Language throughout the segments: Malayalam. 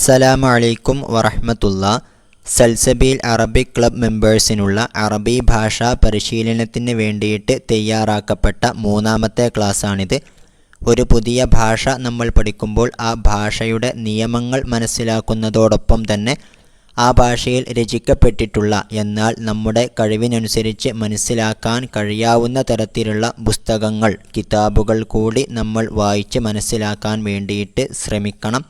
അസ്സലാമു അലൈക്കും വറഹ്മത്തുള്ള. സൽസബീൽ അറബിക് ക്ലബ് മെമ്പേഴ്സിനുള്ള അറബി ഭാഷാ പരിശീലനത്തിന് വേണ്ടിയിട്ട് തയ്യാറാക്കപ്പെട്ട മൂന്നാമത്തെ ക്ലാസ്സാണിത്. ഒരു പുതിയ ഭാഷ നമ്മൾ പഠിക്കുമ്പോൾ ആ ഭാഷയുടെ നിയമങ്ങൾ മനസ്സിലാക്കുന്നതോടൊപ്പം തന്നെ ആ ഭാഷയിൽ രചിക്കപ്പെട്ടിട്ടുള്ള എന്നാൽ നമ്മുടെ കഴിവിനനുസരിച്ച് മനസ്സിലാക്കാൻ കഴിയാവുന്ന തരത്തിലുള്ള പുസ്തകങ്ങൾ കിതാബുകൾ കൂടി നമ്മൾ വായിച്ച് മനസ്സിലാക്കാൻ വേണ്ടിയിട്ട് ശ്രമിക്കണം.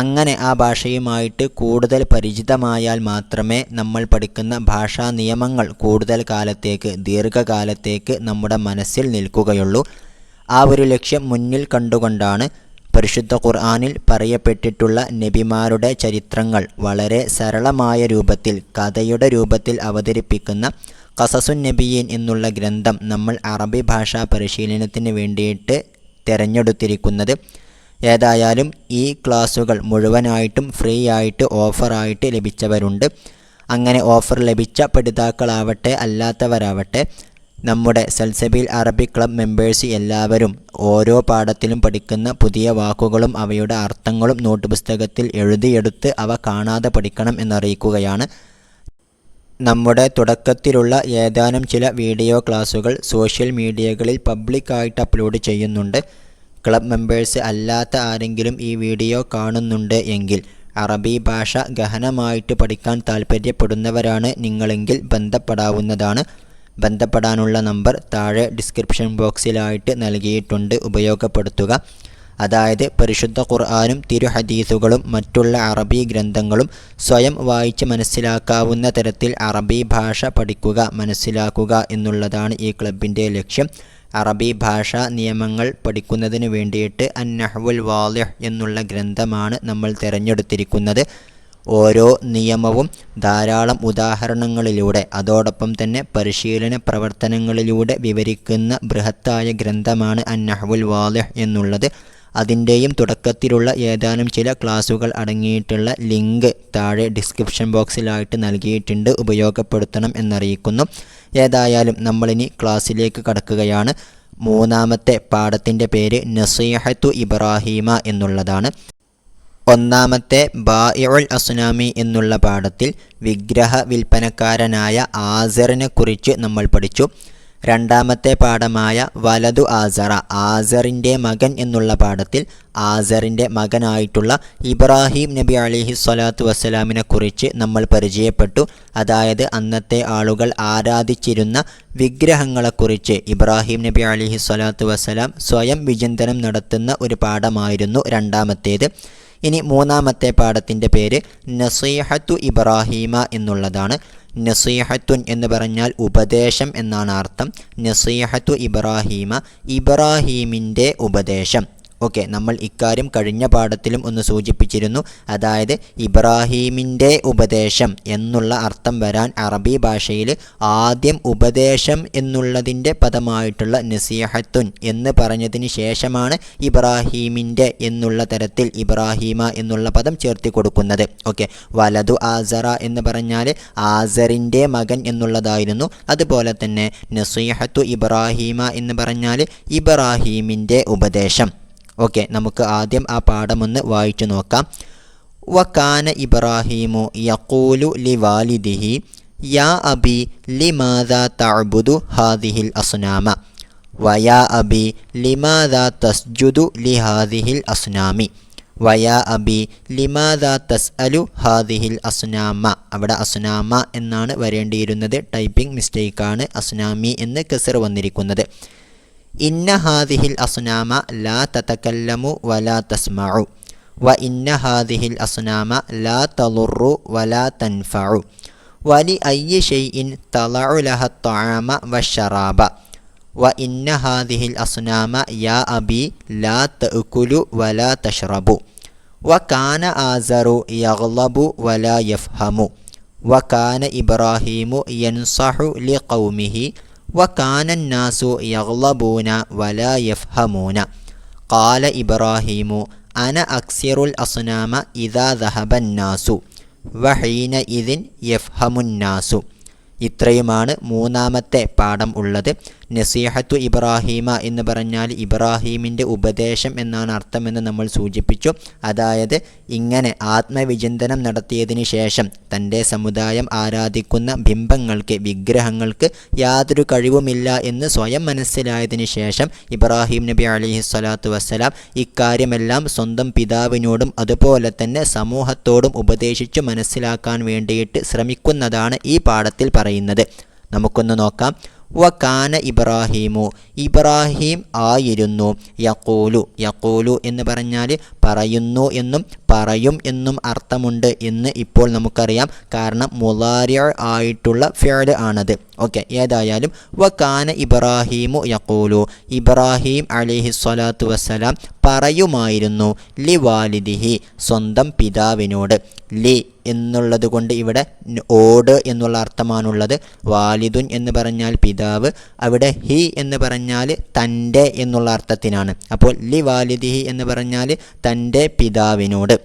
അങ്ങനെ ആ ഭാഷയുമായിട്ട് കൂടുതൽ പരിചിതമായാൽ മാത്രമേ നമ്മൾ പഠിക്കുന്ന ഭാഷാ നിയമങ്ങൾ കൂടുതൽ കാലത്തേക്ക് ദീർഘകാലത്തേക്ക് നമ്മുടെ മനസ്സിൽ നിൽക്കുകയുള്ളൂ. ആ ഒരു ലക്ഷ്യം മുന്നിൽ കണ്ടുകൊണ്ടാണ് പരിശുദ്ധ ഖുർആാനിൽ പറയപ്പെട്ടിട്ടുള്ള നബിമാരുടെ ചരിത്രങ്ങൾ വളരെ സരളമായ രൂപത്തിൽ കഥയുടെ രൂപത്തിൽ അവതരിപ്പിക്കുന്ന കസസുൻ നബിയീൻ എന്നുള്ള ഗ്രന്ഥം നമ്മൾ അറബി ഭാഷാ പരിശീലനത്തിന് വേണ്ടിയിട്ട് തിരഞ്ഞെടുത്തിരിക്കുന്നത്. ഏതായാലും ഈ ക്ലാസ്സുകൾ മുഴുവനായിട്ടും ഫ്രീ ആയിട്ട് ഓഫറായിട്ട് ലഭിച്ചവരുണ്ട്. അങ്ങനെ ഓഫർ ലഭിച്ച പഠിതാക്കളാവട്ടെ അല്ലാത്തവരാവട്ടെ നമ്മുടെ സൽസബിൽ അറബിക് ക്ലബ് മെമ്പേഴ്സ് എല്ലാവരും ഓരോ പാഠത്തിലും പഠിക്കുന്ന പുതിയ വാക്കുകളും അവയുടെ അർത്ഥങ്ങളും നോട്ട് പുസ്തകത്തിൽ എഴുതിയെടുത്ത് അവ കാണാതെ പഠിക്കണം എന്നറിയിക്കുകയാണ്. നമ്മുടെ തുടക്കത്തിലുള്ള ഏതാനും ചില വീഡിയോ ക്ലാസ്സുകൾ സോഷ്യൽ മീഡിയകളിൽ പബ്ലിക്കായിട്ട് അപ്ലോഡ് ചെയ്യുന്നുണ്ട്. ക്ലബ് മെമ്പേഴ്സ് അല്ലാത്ത ആരെങ്കിലും ഈ വീഡിയോ കാണുന്നുണ്ട് എങ്കിൽ അറബി ഭാഷ ഗഹനമായിട്ട് പഠിക്കാൻ താൽപ്പര്യപ്പെടുന്നവരാണ് നിങ്ങളെങ്കിൽ ബന്ധപ്പെടാവുന്നതാണ്. ബന്ധപ്പെടാനുള്ള നമ്പർ താഴെ ഡിസ്ക്രിപ്ഷൻ ബോക്സിലായിട്ട് നൽകിയിട്ടുണ്ട്. ഉപയോഗപ്പെടുത്തുക. അതായത് പരിശുദ്ധ ഖുർആാനും തിരുഹദീസുകളും മറ്റുള്ള അറബി ഗ്രന്ഥങ്ങളും സ്വയം വായിച്ച് മനസ്സിലാക്കാവുന്ന തരത്തിൽ അറബി ഭാഷ പഠിക്കുക മനസ്സിലാക്കുക എന്നുള്ളതാണ് ഈ ക്ലബിന്റെ ലക്ഷ്യം. അറബി ഭാഷാ നിയമങ്ങൾ പഠിക്കുന്നതിന് വേണ്ടിയിട്ട് അന്നഹുൽ വാലിഹ് എന്നുള്ള ഗ്രന്ഥമാണ് നമ്മൾ തിരഞ്ഞെടുത്തിരിക്കുന്നത്. ഓരോ നിയമവും ധാരാളം ഉദാഹരണങ്ങളിലൂടെ അതോടൊപ്പം തന്നെ പരിശീലന പ്രവർത്തനങ്ങളിലൂടെ വിവരിക്കുന്ന ബൃഹത്തായ ഗ്രന്ഥമാണ് അന്നഹുൽ വാലിഹ് എന്നുള്ളത്. അതിന്റെയും തുടക്കത്തിലുള്ള ഏതാനും ചില ക്ലാസുകൾ അടങ്ങിയിട്ടുള്ള ലിങ്ക് താഴെ ഡിസ്ക്രിപ്ഷൻ ബോക്സിലായിട്ട് നൽകിയിട്ടുണ്ട്. ഉപയോഗപ്പെടുത്തണം എന്നറിയിക്കുന്നു. ഏതായാലും നമ്മളിനി ക്ലാസ്സിലേക്ക് കടക്കുകയാണ്. മൂന്നാമത്തെ പാഠത്തിന്റെ പേര് നസീഹത്തു ഇബ്രാഹീമ എന്നുള്ളതാണ്. ഒന്നാമത്തെ ബായിഉൽ അസ്നാമി എന്നുള്ള പാഠത്തിൽ വിഗ്രഹ വിൽപ്പനക്കാരനായ ആസറിനെ കുറിച്ച് നമ്മൾ പഠിച്ചു. രണ്ടാമത്തെ പാഠമായ വലതു ആസറ ആസറിന്റെ മകൻ എന്നുള്ള പാഠത്തിൽ ആസറിന്റെ മകനായിട്ടുള്ള ഇബ്രാഹിം നബി അലിഹി സ്വലാത്തു വസ്സലാമിനെ കുറിച്ച് നമ്മൾ പരിചയപ്പെട്ടു. അതായത് അന്നത്തെ ആളുകൾ ആരാധിച്ചിരുന്ന വിഗ്രഹങ്ങളെക്കുറിച്ച് ഇബ്രാഹിം നബി അലിഹി സ്വലാത്തു വസ്സലാം സ്വയം വിചിന്തനം നടത്തുന്ന ഒരു പാഠമായിരുന്നു രണ്ടാമത്തേത്. ഇനി മൂന്നാമത്തെ പാഠത്തിന്റെ പേര് നസീഹത്തു ഇബ്രാഹീമ എന്നുള്ളതാണ്. നസീഹത്തുൻ എന്ന് പറഞ്ഞാൽ ഉപദേശം എന്നാണ് അർത്ഥം. നസീഹത്തു ഇബ്രാഹീമ ഇബ്രാഹീമിന്റെ ഉപദേശം. ഓക്കെ നമ്മൾ ഇക്കാര്യം കഴിഞ്ഞ പാഠത്തിലും ഒന്ന് സൂചിപ്പിച്ചിരുന്നു. അതായത് ഇബ്രാഹീമിന്റെ ഉപദേശം എന്നുള്ള അർത്ഥം വരാൻ അറബി ഭാഷയിൽ ആദ്യം ഉപദേശം എന്നുള്ളതിന്റെ പദമായിട്ടുള്ള നസീഹത്തുൻ എന്ന് പറഞ്ഞതിന് ശേഷമാണ് ഇബ്രാഹീമിന്റെ എന്നുള്ള തരത്തിൽ ഇബ്രാഹീമ എന്നുള്ള പദം ചേർത്തി കൊടുക്കുന്നത്. ഓക്കെ വലതു ആസറ എന്ന് പറഞ്ഞാൽ ആസറിന്റെ മകൻ എന്നുള്ളതായിരുന്നു. അതുപോലെ തന്നെ നസീഹത്തു ഇബ്രാഹീമ എന്ന് പറഞ്ഞാൽ ഇബ്രാഹീമിന്റെ ഉപദേശം. ഓക്കെ നമുക്ക് ആദ്യം ആ പാഠമൊന്ന് വായിച്ചു നോക്കാം. വക്കാന ഇബ്രാഹീമു യഖൂലു ലി വാലിദിഹി യാ അബി ലിമാദ തഅബുദു ഹാദിഹിൽ അസ്നാമ. വയാ അബി ലിമാദ തസ്ജുദു ലി ഹാദിഹിൽ അസ്നാമി. വയാ അബി ലിമാദ തസ്അലു ഹാദിഹിൽ അസ്നാമ. അവിടെ അസ്നാമ എന്നാണ് വരേണ്ടിയിരുന്നത്. ടൈപ്പിംഗ് മിസ്റ്റേക്കാണ് അസ്നാമി എന്ന് കസർ വന്നിരിക്കുന്നത്. ഇന്ന ഹാദിഹിൽ അസ്നാമ ലാ തതകല്ലമു വലാ തസ്മഉ വ ഇന്ന ഹാദിഹിൽ അസ്നാമ ലാ തളുറു വലാ തൻഫഉ വലി അയ്യ ഷെയ്ഇൻ തളഉ ലഹ ത്വആമ വശറാബ വ ഇന്ന ഹാദിഹിൽ അസ്നാമ യാ അബി ലാ തഅകുലു വലാ തഷ്റബു വ കാന ആസറു യഗ്ലബു വലാ യഫ്ഹമു وكان الناس يغلبون ولا يفهمون. قال إبراهيم أنا أكسر الأصنام إذا ذهب الناس وحينئذ يفهم الناس. ഇത്രയുമാണ് മൂന്നാമത്തെ പാഠം ഉള്ളത്. നസീഹത്തു ഇബ്രാഹീമ എന്ന് പറഞ്ഞാൽ ഇബ്രാഹീമിന്റെ ഉപദേശം എന്നാണ് അർത്ഥമെന്ന് നമ്മൾ സൂചിപ്പിച്ചു. അതായത് ഇങ്ങനെ ആത്മവിചിന്തനം നടത്തിയതിന് ശേഷം തന്റെ സമുദായം ആരാധിക്കുന്ന ബിംബങ്ങൾക്ക് വിഗ്രഹങ്ങൾക്ക് യാതൊരു കഴിവുമില്ല എന്ന് സ്വയം മനസ്സിലായതിന് ശേഷം ഇബ്രാഹിം നബി അലിഹി സ്വലാത്തു വസ്സലാം ഇക്കാര്യമെല്ലാം സ്വന്തം പിതാവിനോടും അതുപോലെ തന്നെ സമൂഹത്തോടും ഉപദേശിച്ചു മനസ്സിലാക്കാൻ വേണ്ടിയിട്ട് ശ്രമിക്കുന്നതാണ് ഈ പാഠത്തിൽ പറയുന്നത്. നമുക്കൊന്ന് നോക്കാം. വകാന ഇബ്രാഹീമു. ഇബ്രാഹീം ആയിരുന്നു. യക്കൂലു യക്കൂലു എന്ന് പറഞ്ഞാൽ പറയുന്നു എന്നും പറയും എന്നും അർത്ഥമുണ്ട് എന്ന് ഇപ്പോൾ നമുക്കറിയാം. കാരണം മുലാരിയ ആയിട്ടുള്ള ഫേഡ് ആണത്. ഓക്കെ ഏതായാലും വകാന ഇബ്രാഹീമു യക്കൂലു ഇബ്രാഹീം അലിഹി സ്വലാത്തു വസ്സലാം പറയുമായിരുന്നു ലി വാലിദിഹി സ്വന്തം പിതാവിനോട്. ലി എന്നുള്ളത് കൊണ്ട് ഇവിടെ ഓട് എന്നുള്ള അർത്ഥമാണുള്ളത്. വാലിദുൻ എന്ന് പറഞ്ഞാൽ പിതാവ് അവിടെ ഹി എന്ന് പറഞ്ഞാൽ തന്റെ എന്നുള്ള അർത്ഥത്തിനാണ്. അപ്പോൾ ലി വാലിദിഹി എന്ന് പറഞ്ഞാൽ തന്റെ പിതാവിനോട്.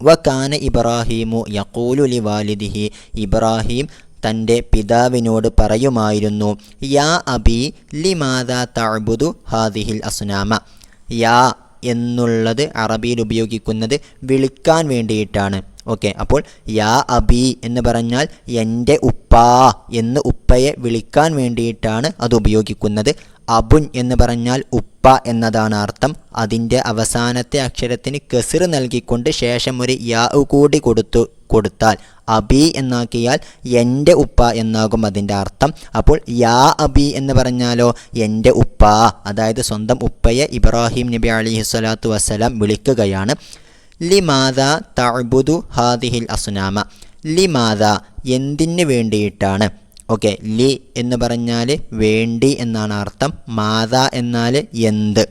വകാന ഇബ്രാഹീമു യക്കൂലു ലി വാലിദിഹി ഇബ്രാഹിം തന്റെ പിതാവിനോട് പറയുമായിരുന്നു യാ അബി ലിമാദാ തഅബുദു ഹാദിഹിൽ അസുനാമ? യാ എന്നുള്ളത് അറബിയിൽ ഉപയോഗിക്കുന്നത് വിളിക്കാൻ വേണ്ടിയിട്ടാണ്. ഓക്കെ അപ്പോൾ യാ അബി എന്ന് പറഞ്ഞാൽ എന്റെ ഉപ്പാ എന്ന് ഉപ്പയെ വിളിക്കാൻ വേണ്ടിയിട്ടാണ് അത് ഉപയോഗിക്കുന്നത്. അബുൻ എന്ന് പറഞ്ഞാൽ ഉപ്പ എന്നതാണ് അർത്ഥം. അതിന്റെ അവസാനത്തെ അക്ഷരത്തിന് കെസിർ നൽകിക്കൊണ്ട് ശേഷം ഒരു യാ കൂടി കൊടുത്തു കൊടുത്താൽ അബി എന്നാക്കിയാൽ എന്റെ ഉപ്പ എന്നാകും അതിന്റെ അർത്ഥം. അപ്പോൾ യാ അബി എന്ന് പറഞ്ഞാലോ? എന്റെ ഉപ്പ. അതായത് സ്വന്തം ഉപ്പയെ ഇബ്രാഹിം നബി അലിഹി സ്വലാത്തു വസ്സലാം വിളിക്കുകയാണ്. ലിമാത തഅബുദു ഹാദിഹിൽ അസുനാമ. ലിമാത എന്തിനു വേണ്ടിയിട്ടാണ്? ഓക്കെ ലി എന്ന് പറഞ്ഞാൽ വേണ്ടി എന്നാണ് അർത്ഥം മാത എന്നാൽ എന്ത്.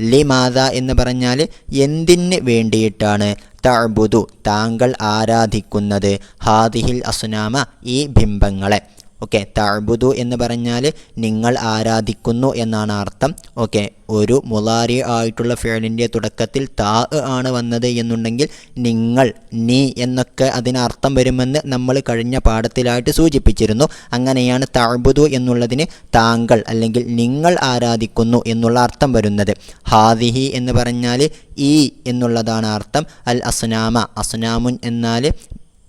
ലി മാത എന്ന് പറഞ്ഞാൽ എന്തിന് വേണ്ടിയിട്ടാണ്? തഅബുദു താങ്കൾ ആരാധിക്കുന്നത്. ഹാദിഹിൽ അസുനാമ ഈ ബിംബങ്ങളെ. ഓക്കെ തഅബുദു എന്ന് പറഞ്ഞാൽ നിങ്ങൾ ആരാധിക്കുന്നു എന്നാണ് അർത്ഥം. ഓക്കെ ഒരു മുലാരി ആയിട്ടുള്ള ഫേലിന്റെ തുടക്കത്തിൽ താ ആണ് വന്നത് എന്നുണ്ടെങ്കിൽ നിങ്ങൾ നീ എന്നൊക്കെ അതിനർത്ഥം വരുമെന്ന് നമ്മൾ കഴിഞ്ഞ പാഠത്തിലായിട്ട് സൂചിപ്പിച്ചിരുന്നു. അങ്ങനെയാണ് തഅബുദു എന്നുള്ളതിന് താങ്കൾ അല്ലെങ്കിൽ നിങ്ങൾ ആരാധിക്കുന്നു എന്നുള്ള അർത്ഥം വരുന്നത്. ഹാദിഹി എന്ന് പറഞ്ഞാൽ ഈ എന്നുള്ളതാണ് അർത്ഥം. അൽ അസ്നാമ അസ്നാമുൻ എന്നാൽ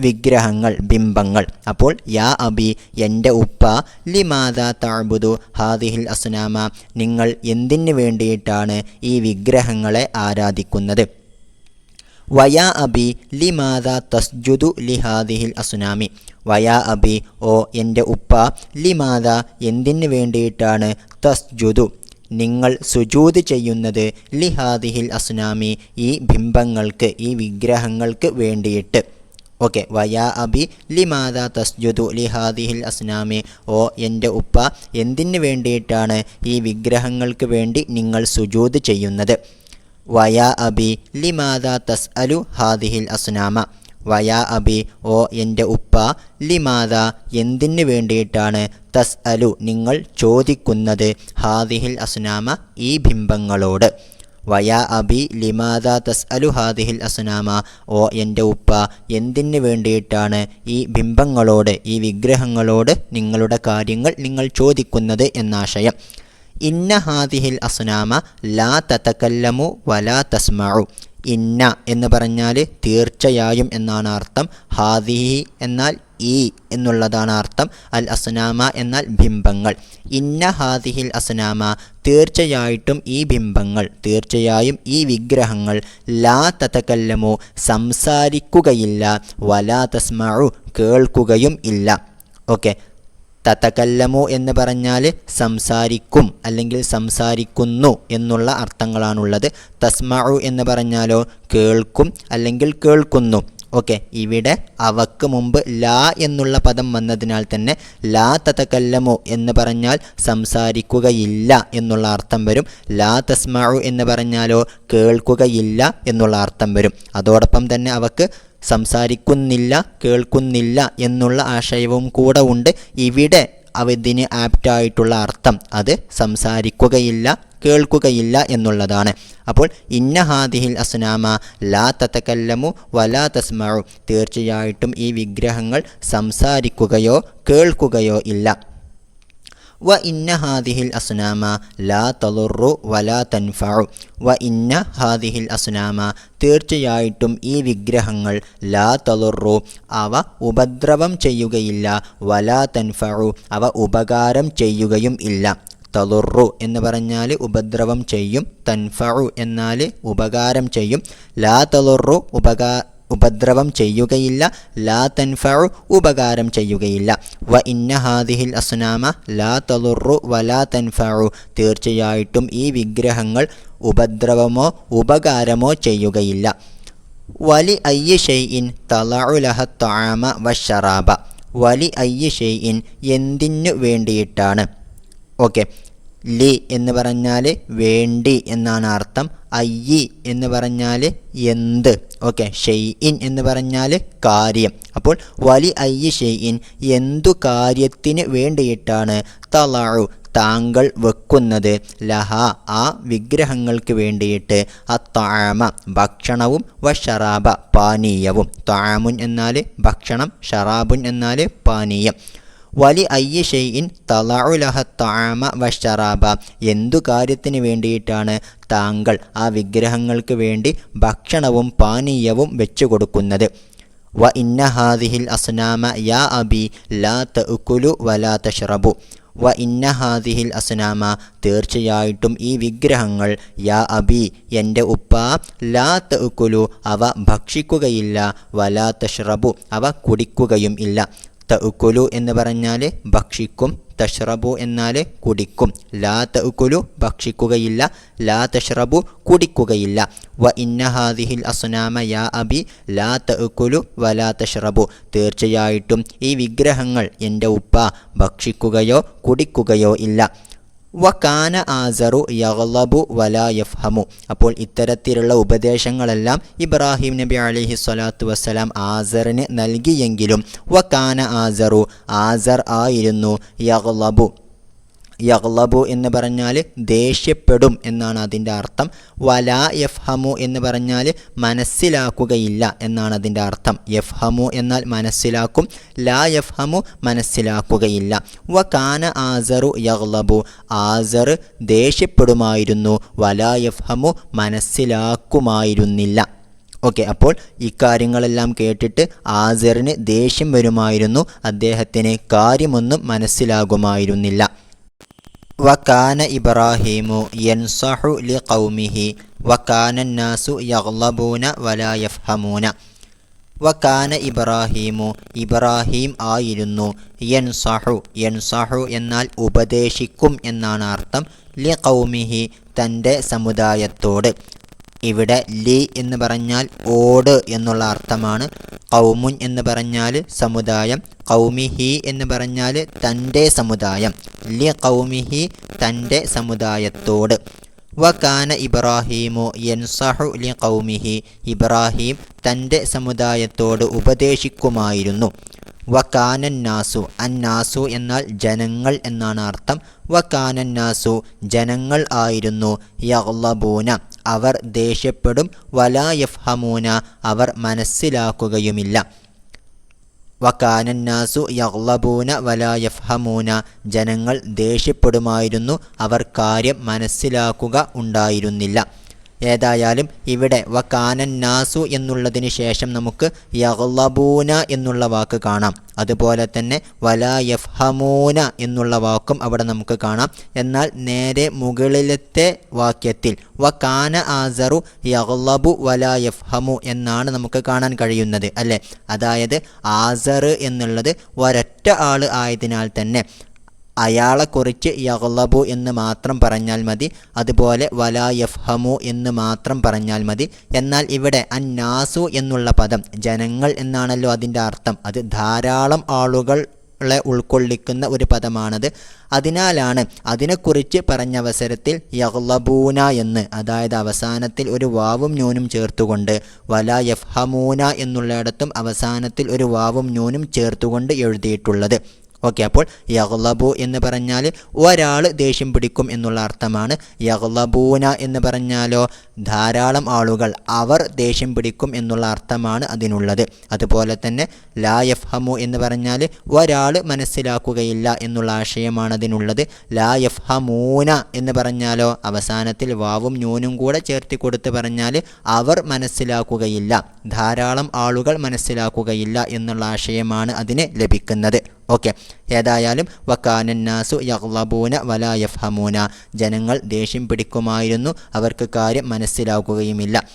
വിഗ്രഹങ്ങൾ ബിംബങ്ങൾ. അപ്പോൾ യാ അബി എന്റെ ഉപ്പ ലിമാത താഴ്ബുദു ഹാദിഹിൽ അസ്നാമ നിങ്ങൾ എന്തിനു വേണ്ടിയിട്ടാണ് ഈ വിഗ്രഹങ്ങളെ ആരാധിക്കുന്നത്? വയാ അബി ലിമാത തസ്ജുദു ലിഹാദിഹിൽ അസുനാമി. വയാ അബി ഓ എന്റെ ഉപ്പ ലിമാത എന്തിനു വേണ്ടിയിട്ടാണ് തസ്ജുദു? നിങ്ങൾ സുജൂത് ചെയ്യുന്നത് ലിഹാദിഹിൽ അസുനാമി ഈ ബിംബങ്ങൾക്ക് ഈ വിഗ്രഹങ്ങൾക്ക് വേണ്ടിയിട്ട്. ഓക്കെ വയാ അബി ലിമാദ തസ്ജുദു ലിഹാദിഹിൽ അസ്നാമി. ഓ എന്റെ ഉപ്പ എന്തിനു വേണ്ടിയിട്ടാണ് ഈ വിഗ്രഹങ്ങൾക്ക് വേണ്ടി നിങ്ങൾ സുജൂത് ചെയ്യുന്നത്? വയാ അബി ലിമാദ തസ് അലു ഹാദിഹിൽ അസ്നാമ. വയാ അബി ഓ എന്റെ ഉപ്പ ലിമാദ എന്തിനു വേണ്ടിയിട്ടാണ് തസ് അലു നിങ്ങൾ ചോദിക്കുന്നത് ഹാദിഹിൽ അസ്നാമ ഈ ബിംബങ്ങളോട്? വയാ അബി ലിമാദ തസ് അലു ഹാദിഹിൽ അസുനാമ. ഓ എന്റെ ഉപ്പ എന്തിനു വേണ്ടിയിട്ടാണ് ഈ ബിംബങ്ങളോട് ഈ വിഗ്രഹങ്ങളോട് നിങ്ങളുടെ കാര്യങ്ങൾ നിങ്ങൾ ചോദിക്കുന്നത് എന്നാശയം. ഇന്ന ഹാദിഹിൽ അസുനാമ ലാ തതക്കല്ലമു വലാ തസ്മഴു ഇന്ന എന്ന് പറഞ്ഞാൽ തീർച്ചയായും എന്നാണ് അർത്ഥം. ഹാദിഹി എന്നാൽ ഈ എന്നുള്ളതാണ് അർത്ഥം. അൽ അസ്നാമ എന്നാൽ ബിംബങ്ങൾ. ഇന്ന ഹാദിഹിൽ അസ്നാമ തീർച്ചയായിട്ടും ഈ ബിംബങ്ങൾ തീർച്ചയായും ഈ വിഗ്രഹങ്ങൾ ലാ തതകല്ലമോ സംസാരിക്കുകയില്ല വലാ തസ്മഉ കേൾക്കുകയും ഇല്ല. ഓക്കെ. തതകല്ലമു എന്ന് പറഞ്ഞാൽ സംസാരിക്കും അല്ലെങ്കിൽ സംസാരിക്കുന്നു എന്നുള്ള അർത്ഥങ്ങളാണുള്ളത്. തസ്മഉ എന്ന് പറഞ്ഞാലോ കേൾക്കും അല്ലെങ്കിൽ കേൾക്കുന്നു. ഓക്കെ ഇവിടെ അവക്ക് മുമ്പ് ലാ എന്നുള്ള പദം വന്നതിനാൽ തന്നെ ലാ തതകല്ലമു എന്ന് പറഞ്ഞാൽ സംസാരിക്കുകയില്ല എന്നുള്ള അർത്ഥം വരും. ലാ തസ്മാഴു എന്ന് പറഞ്ഞാലോ കേൾക്കുകയില്ല എന്നുള്ള അർത്ഥം വരും. അതോടൊപ്പം തന്നെ അവക്ക് സംസാരിക്കുന്നില്ല കേൾക്കുന്നില്ല എന്നുള്ള ആശയവും കൂടെ ഉണ്ട്. ഇവിടെ അവതിന് ആപ്റ്റായിട്ടുള്ള അർത്ഥം. അത് സംസാരിക്കുകയില്ല കേൾക്കുകയില്ല എന്നുള്ളതാണ്. അപ്പോൾ ഇന്ന ഹാദിഹിൽ അസ്നാമ ലാ തത്തക്കല്ലമു വലാ തസ്മഴു തീർച്ചയായിട്ടും ഈ വിഗ്രഹങ്ങൾ സംസാരിക്കുകയോ കേൾക്കുകയോ ഇല്ല. വ ഇന്ന ഹാദിഹിൽ അസ്നാമ ലാ തളുറു വലാ തൻഫഉ. വ ഇന്ന ഹാദിഹിൽ അസ്നാമ തീർച്ചയായിട്ടും ഈ വിഗ്രഹങ്ങൾ ലാ തളുറു അവ ഉപദ്രവം ചെയ്യുകയില്ല. വലാ തൻഫഉ. അവ ഉപകാരം ചെയ്യുകയും ഇല്ല. തളുറു എന്ന് പറഞ്ഞാൽ ഉപദ്രവം ചെയ്യും തൻഫഉ എന്നാൽ ഉപകാരം ചെയ്യും. ലാ തതുറു ഉപകാ ഉപദ്രവം ചെയ്യുകയില്ല ലാ തൻഫഉ ഉപകാരം ചെയ്യുകയില്ല. വ ഇന്ന ഹാദിഹിൽ അസ്നാമ ലാ തളുറു വലാ തൻഫഉ. തീർച്ചയായിട്ടും ഈ വിഗ്രഹങ്ങൾ ഉപദ്രവമോ ഉപകാരമോ ചെയ്യുകയില്ല. വലി അയ്യ ഷെയ്ഇൻ തലഉലഹ വ വഷറാബ വലി അയ്യ ഷെയ്ഇൻ എന്തിനു വേണ്ടിയിട്ടാണ്? ഓക്കെ. ലി എന്ന് പറഞ്ഞാൽ വേണ്ടി എന്നാണ് അർത്ഥം. അയ്യി എന്ന് പറഞ്ഞാൽ എന്ത്? ഓക്കെ. ഷെയ്ഇൻ എന്ന് പറഞ്ഞാൽ കാര്യം. അപ്പോൾ വലി അയ്യി ഷെയ്ഇൻ എന്തു കാര്യത്തിന് വേണ്ടിയിട്ടാണ് തലാഴു താങ്കൾ വെക്കുന്നത്? ലഹ ആ വിഗ്രഹങ്ങൾക്ക് വേണ്ടിയിട്ട്. ആ താമ ഭക്ഷണവും വ ഷറാബ പാനീയവും. താമുൻ എന്നാൽ ഭക്ഷണം ഷറാബുൻ എന്നാൽ പാനീയം. വലി അയ്യ ഷെയ്ഇൻ തലാഉലഹത്താമ താമ വഷറാബ എന്തു കാര്യത്തിന് വേണ്ടിയിട്ടാണ് താങ്കൾ ആ വിഗ്രഹങ്ങൾക്ക് വേണ്ടി ഭക്ഷണവും പാനീയവും വെച്ചു കൊടുക്കുന്നത് വ ഇന്ന ഹാദിഹിൽ അസ്നാമ യാ അബി ലാ തഉക്കുലു വലാ തഷ്റബു. വ ഇന്ന ഹാദിഹിൽ അസ്നാമ തീർച്ചയായിട്ടും ഈ വിഗ്രഹങ്ങൾ യാ അബി എന്റെ ഉപ്പ ലാ തഉക്കുലു അവ ഭക്ഷിക്കുകയില്ല. വലാ തഷ്റബു അവ കുടിക്കുകയും ഇല്ല. തഉക്കുലു എന്ന് പറഞ്ഞാൽ ഭക്ഷിക്കും തഷ്റബു എന്നാൽ കുടിക്കും. ലാ തഉക്കുലു ഭക്ഷിക്കുകയില്ല ലാ തഷ്റബു കുടിക്കുകയില്ല. വ ഇന്ന ഹാദിഹിൽ അസ്നാമ യാ അബി ലാ തഉക്കുലു വലാ തഷ്റബു. തീർച്ചയായിട്ടും ഈ വിഗ്രഹങ്ങൾ എന്റെ ഉപ്പ ഭക്ഷിക്കുകയോ കുടിക്കുകയോ ഇല്ല. വക്കാന ആസറു യഹ്ലബു വലാ യഫ്ഹമു. അപ്പോൾ ഇത്തരത്തിലുള്ള ഉപദേശങ്ങളെല്ലാം ഇബ്രാഹിം നബി അലിഹി സ്വലാത്തു വസ്സലാം ആസറിന് നൽകിയെങ്കിലും വക്കാന ആസറു ആസർ ആയിരുന്നു യഗ്ലബു. യഗ്ലബു എന്ന് പറഞ്ഞാൽ ദേഷ്യപ്പെടും എന്നാണ് അതിന്റെ അർത്ഥം. വലാ യഫ്ഹമു എന്ന് പറഞ്ഞാൽ മനസ്സിലാക്കുകയില്ല എന്നാണ് അതിന്റെ അർത്ഥം. യഫ്ഹമു എന്നാൽ മനസ്സിലാക്കും. ലാ യഫ്ഹമു മനസ്സിലാക്കുകയില്ല. വ കാന ആസറു യഗ്ലബു. ആസർ ദേഷ്യപ്പെടുമായിരുന്നു. വലാ യഫ്ഹമു മനസ്സിലാക്കുമായിരുന്നില്ല. ഓക്കെ അപ്പോൾ ഇക്കാര്യങ്ങളെല്ലാം കേട്ടിട്ട് ആസറിന് ദേഷ്യം വരുമായിരുന്നു. അദ്ദേഹത്തിന് കാര്യമൊന്നും മനസ്സിലാകുമായിരുന്നില്ല. വക്കാന ഇബ്രാഹീമു യൻസഹു ലി കൗമിഹി വക്കാന നാസു യഗ്ലബൂന വലാ യഫ്ഹമൂന വക്കാന ഇബ്രാഹീമു ഇബ്രാഹീം ആയിരുന്നു. യൻസഹു യൻസഹു എന്നാൽ ഉപദേശിക്കും എന്നാണ് അർത്ഥം. ലി കൗമിഹി തന്റെ സമുദായത്തോട്. ഇവിടെ ലി എന്ന് പറഞ്ഞാൽ ഓട് എന്നുള്ള അർത്ഥമാണ്. കൗമുൻ എന്ന് പറഞ്ഞാൽ സമുദായം. കൗമിഹി എന്ന് പറഞ്ഞാൽ തന്റെ സമുദായം. ലി കൗമിഹി തന്റെ സമുദായത്തോട്. വകാന ഇബ്രാഹീമു യൻസഹു ലി കൗമിഹി. ഇബ്രാഹീം തന്റെ സമുദായത്തോട് ഉപദേശിക്കുമായിരുന്നു. വകാനന്നാസു അന്നാസു എന്നാൽ ജനങ്ങൾ എന്നാണ് അർത്ഥം. വകാനന്നാസു ജനങ്ങൾ ആയിരുന്നു. യഗ്ലബൂന. അവർ ദേഷ്യപ്പെടും. വലാ ഹമൂന അവർ മനസ്സിലാക്കുകയുമില്ല. വക്കാനന്നാസു യഹ്ലബൂന വലാ യഫ്ഹമൂന ജനങ്ങൾ ദേഷ്യപ്പെടുമായിരുന്നു. അവർ കാര്യം മനസ്സിലാക്കുക ഉണ്ടായിരുന്നില്ല. ഏതായാലും ഇവിടെ വക്കാനന്നാസു എന്നുള്ളതിന് ശേഷം നമുക്ക് യഹ്ലബൂന എന്നുള്ള വാക്ക് കാണാം. അതുപോലെ തന്നെ വലാ യഫ്ഹമൂന എന്നുള്ള വാക്കും അവിടെ നമുക്ക് കാണാം. എന്നാൽ നേരെ മുകളിലത്തെ വാക്യത്തിൽ വക്കാന ആസറു യഹ്ലബു വലാ യഫ്ഹമു എന്നാണ് നമുക്ക് കാണാൻ കഴിയുന്നത് അല്ലേ? അതായത് ആസർ എന്നുള്ളത് ഒരൊറ്റ ആൾ ആയതിനാൽ തന്നെ അയാളെക്കുറിച്ച് യഹ്ലബു എന്ന് മാത്രം പറഞ്ഞാൽ മതി. അതുപോലെ വലാ യഫ്ഹമു എന്ന് മാത്രം പറഞ്ഞാൽ മതി. എന്നാൽ ഇവിടെ അന്നാസു എന്നുള്ള പദം ജനങ്ങൾ എന്നാണല്ലോ അതിന്റെ അർത്ഥം. അത് ധാരാളം ആളുകളെ ഉൾക്കൊള്ളിക്കുന്ന ഒരു പദമാണത്. അതിനാലാണ് അതിനെക്കുറിച്ച് പറഞ്ഞ അവസരത്തിൽ യഹ്ലബൂന എന്ന് അതായത് അവസാനത്തിൽ ഒരു വാവും ന്യൂനും ചേർത്തുകൊണ്ട് വലാ യഫ്ഹമൂന എന്നുള്ളിടത്തും അവസാനത്തിൽ ഒരു വാവും ന്യൂനും ചേർത്തുകൊണ്ട് എഴുതിയിട്ടുള്ളത്. ഓക്കെ അപ്പോൾ യഹ്ലബു എന്ന് പറഞ്ഞാൽ ഒരാൾ ദേഷ്യം പിടിക്കും എന്നുള്ള അർത്ഥമാണ്. യഹ്ലബൂന എന്ന് പറഞ്ഞാലോ ധാരാളം ആളുകൾ അവർ ദേഷ്യം പിടിക്കും എന്നുള്ള അർത്ഥമാണ് അതിനുള്ളത്. അതുപോലെ തന്നെ ലാ യഫ്ഹമു എന്ന് പറഞ്ഞാൽ ഒരാൾ മനസ്സിലാക്കുകയില്ല എന്നുള്ള ആശയമാണ് അതിനുള്ളത്. ലാ യഫ്ഹമൂന എന്ന് പറഞ്ഞാലോ അവസാനത്തിൽ വാവും ന്യൂനും കൂടെ ചേർത്തി കൊടുത്ത് പറഞ്ഞാൽ അവർ മനസ്സിലാക്കുകയില്ല. ധാരാളം ആളുകൾ മനസ്സിലാക്കുകയില്ല എന്നുള്ള ആശയമാണ് അതിന് ലഭിക്കുന്നത്. ഓക്കെ ഏതായാലും വക്കാനന്നാസു യഹ്ലബൂന വലാ യഫ്ഹമൂന. ജനങ്ങൾ ദേഷ്യം പിടിക്കുമായിരുന്നു. അവർക്ക് കാര്യം മനസ്സിലാക്കുകയുമില്ല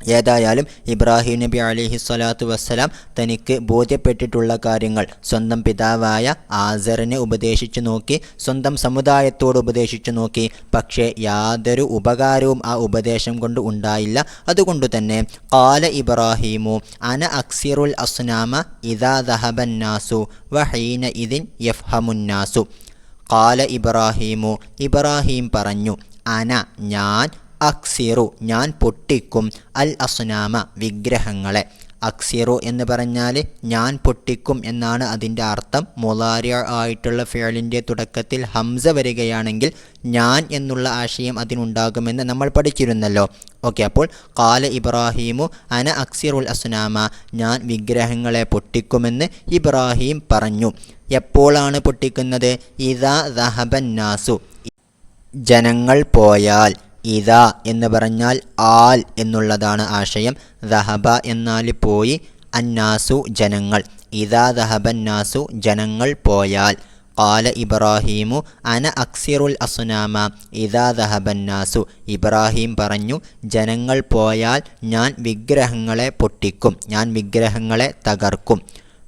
ഏതായാലും ഇബ്രാഹിം നബി അലിഹി സ്വലാത്തു വസ്സലാം തനിക്ക് ബോധ്യപ്പെട്ടിട്ടുള്ള കാര്യങ്ങൾ സ്വന്തം പിതാവായ ആസറിനെ ഉപദേശിച്ചു നോക്കി സ്വന്തം സമുദായത്തോട് ഉപദേശിച്ചു നോക്കി. പക്ഷേ യാതൊരു ഉപകാരവും ആ ഉപദേശം കൊണ്ട് ഉണ്ടായില്ല. അതുകൊണ്ട് തന്നെ കാല ഇബ്രാഹിമു അന അക്സിറുൽ അസ്നാമ ഇദാ ദഹബന്നാസു വഹീന ഇതിൻ യഫ്ഹമുന്നാസു കാല ഇബ്രാഹിമു ഇബ്രാഹിം പറഞ്ഞു അന ഞാൻ അക്സിറു ഞാൻ പൊട്ടിക്കും. അൽ അസ്നാമ വിഗ്രഹങ്ങളെ. അക്സിറു എന്ന് പറഞ്ഞാൽ ഞാൻ പൊട്ടിക്കും എന്നാണ് അതിന്റെ അർത്ഥം. മൊലാരിയ ആയിട്ടുള്ള ഫേളിന്റെ തുടക്കത്തിൽ ഹംസ വരികയാണെങ്കിൽ ഞാൻ എന്നുള്ള ആശയം അതിനുണ്ടാകുമെന്ന് നമ്മൾ പഠിച്ചിരുന്നല്ലോ. ഓക്കെ അപ്പോൾ കാല ഇബ്രാഹീമു അന അക്സിറുൽ അസ്നാമ ഞാൻ വിഗ്രഹങ്ങളെ പൊട്ടിക്കുമെന്ന് ഇബ്രാഹീം പറഞ്ഞു. എപ്പോഴാണ് പൊട്ടിക്കുന്നത്? ഇതാ ദഹബൻ നാസു. ജനങ്ങൾ പോയാൽ ഇതാ എന്ന് പറഞ്ഞാൽ ആൽ എന്നുള്ളതാണ് ആശയം. ദഹബ എന്നാൽ പോയി അന്നാസു ജനങ്ങൾ. ഇതാ ദഹബന്നാസു ജനങ്ങൾ പോയാൽ. കാല ഇബ്രാഹീമു അന അക്സിറുൽ അസുനാമ. ഇതാ ദഹബന്നാസു ഇബ്രാഹിം പറഞ്ഞു ജനങ്ങൾ പോയാൽ ഞാൻ വിഗ്രഹങ്ങളെ പൊട്ടിക്കും. ഞാൻ വിഗ്രഹങ്ങളെ തകർക്കും.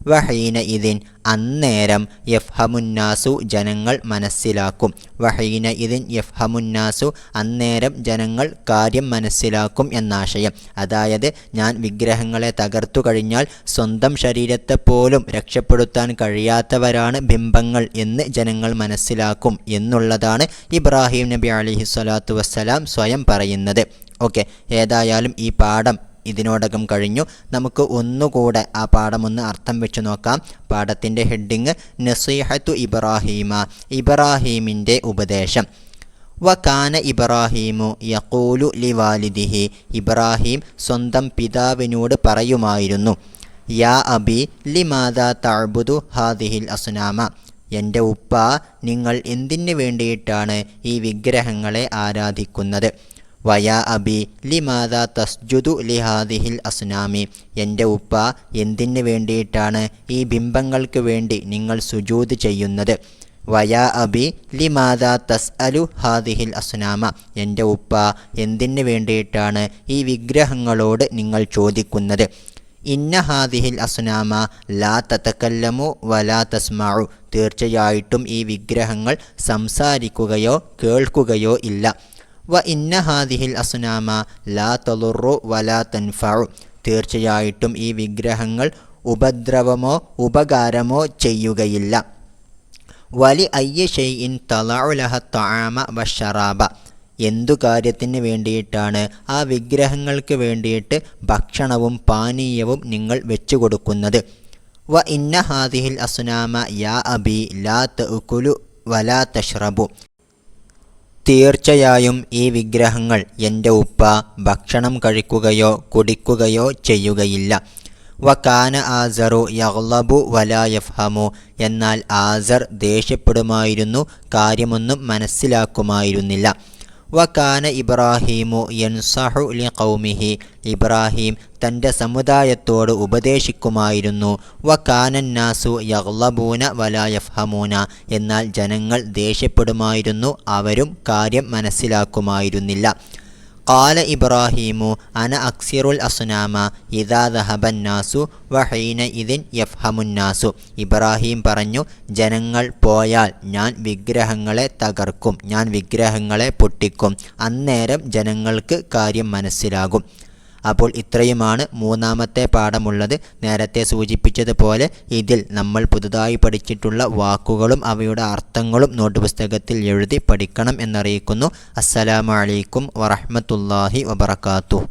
വഹീന ഇതിൻ അന്നേരം യഫ്ഹമുന്നാസു ജനങ്ങൾ മനസ്സിലാക്കും. വഹീന ഇതിൻ യഫ്ഹമുന്നാസു അന്നേരം ജനങ്ങൾ കാര്യം മനസ്സിലാക്കും എന്നാശയം. അതായത് ഞാൻ വിഗ്രഹങ്ങളെ തകർത്തു കഴിഞ്ഞാൽ സ്വന്തം ശരീരത്തെ പോലും രക്ഷപ്പെടുത്താൻ കഴിയാത്തവരാണ് ബിംബങ്ങൾ എന്ന് ജനങ്ങൾ മനസ്സിലാക്കും എന്നുള്ളതാണ് ഇബ്രാഹിം നബി അലിഹി സ്വലാത്തു വസ്സലാം സ്വയം പറയുന്നത്. ഓക്കെ ഏതായാലും ഈ പാഠം ഇതിനോടകം കഴിഞ്ഞു. നമുക്ക് ഒന്നുകൂടെ ആ പാഠമൊന്ന് അർത്ഥം വെച്ച് നോക്കാം. പാഠത്തിന്റെ ഹെഡിങ് നസീഹത്തു ഇബ്രാഹീമ ഇബ്രാഹീമിന്റെ ഉപദേശം. വകാന ഇബ്രാഹീമു യഖൂലു ലിവാലിദിഹി. ഇബ്രാഹീം സ്വന്തം പിതാവിനോട് പറയുമായിരുന്നു യാ അബി ലിമാദ താഴ്ബുദു ഹാദിഹിൽ അസുനാമ. എന്റെ ഉപ്പ നിങ്ങൾ എന്തിനു വേണ്ടിയിട്ടാണ് ഈ വിഗ്രഹങ്ങളെ ആരാധിക്കുന്നത്? വയാ അബി ലിമാത തസ്ജുദു ലിഹാദിഹിൽ അസ്നാമി. എന്റെ ഉപ്പ എന്തിനു വേണ്ടിയിട്ടാണ് ഈ ബിംബങ്ങൾക്ക് വേണ്ടി നിങ്ങൾ സുജൂത് ചെയ്യുന്നത്? വയാ അബി ലിമാത തസ് അലു ഹാദിഹിൽ അസ്നാമ. എന്റെ ഉപ്പ എന്തിനു വേണ്ടിയിട്ടാണ് ഈ വിഗ്രഹങ്ങളോട് നിങ്ങൾ ചോദിക്കുന്നത്? ഇന്ന ഹാദിഹിൽ അസ്നാമ. ലാ തത്തക്കല്ലമു വലാ തസ്മാഴു തീർച്ചയായിട്ടും ഈ വിഗ്രഹങ്ങൾ സംസാരിക്കുകയോ കേൾക്കുകയോ ഇല്ല. ഇന്ന ഹാദിഹിൽ അസുനാമ ലാ തലുറു വലാ തൻഫഉ. തീർച്ചയായിട്ടും ഈ വിഗ്രഹങ്ങൾ ഉപദ്രവമോ ഉപകാരമോ ചെയ്യുകയില്ല. വലി അയ്യ ഷെയ്ഇൻ തലഉലഹ തആമ വഷറാബ എന്തു കാര്യത്തിന് വേണ്ടിയിട്ടാണ് ആ വിഗ്രഹങ്ങൾക്ക് വേണ്ടിയിട്ട് ഭക്ഷണവും പാനീയവും നിങ്ങൾ വെച്ചു കൊടുക്കുന്നത് വ ഇന്ന ഹാദിഹിൽ അസുനാമ യാ അബി ലാ തഉകുലു വലാ തഷ്റബു. തീർച്ചയായും ഈ വിഗ്രഹങ്ങൾ എന്റെ ഉപ്പ ഭക്ഷണം കഴിക്കുകയോ കുടിക്കുകയോ ചെയ്യുകയില്ല. വക്കാന ആസറു യഹ്ലബു വലാ യഫ്ഹമു. എന്നാൽ ആസർ ദേഷ്യപ്പെടുമായിരുന്നു കാര്യമൊന്നും മനസ്സിലാക്കുമായിരുന്നില്ല. വക്കാന ഇബ്രാഹീമു യൻസഹു ലി കൗമിഹി ഇബ്രാഹിം തന്റെ സമുദായത്തോട് ഉപദേശിക്കുമായിരുന്നു. വക്കാനന്നാസു യഹ്ലബൂന വലാ യഫ്ഹമൂന എന്നാൽ ജനങ്ങൾ ദേഷ്യപ്പെടുമായിരുന്നു. അവരും കാര്യം മനസ്സിലാക്കുമായിരുന്നില്ല. കാല ഇബ്രാഹീമു അന അക്സിറുൽ അസുനാമ ഇദാ ദഹബന്നാസു വഹീന ഇതിൻ യഫ്ഹമുന്നാസു ഇബ്രാഹിം പറഞ്ഞു ജനങ്ങൾ പോയാൽ ഞാൻ വിഗ്രഹങ്ങളെ തകർക്കും ഞാൻ വിഗ്രഹങ്ങളെ പൊട്ടിക്കും അന്നേരം ജനങ്ങൾക്ക് കാര്യം മനസ്സിലാകും. അപ്പോൾ ഇത്രയുമാണ് മൂന്നാമത്തെ പാഠമുള്ളത്. നേരത്തെ സൂചിപ്പിച്ചതുപോലെ ഇതിൽ നമ്മൾ പുതുതായി പഠിച്ചിട്ടുള്ള വാക്കുകളും അവയുടെ അർത്ഥങ്ങളും നോട്ട് പുസ്തകത്തിൽ എഴുതി പഠിക്കണം എന്നറിയിക്കുന്നു. അസ്സലാമു വറഹമത്തല്ലാഹി വബർക്കാത്തു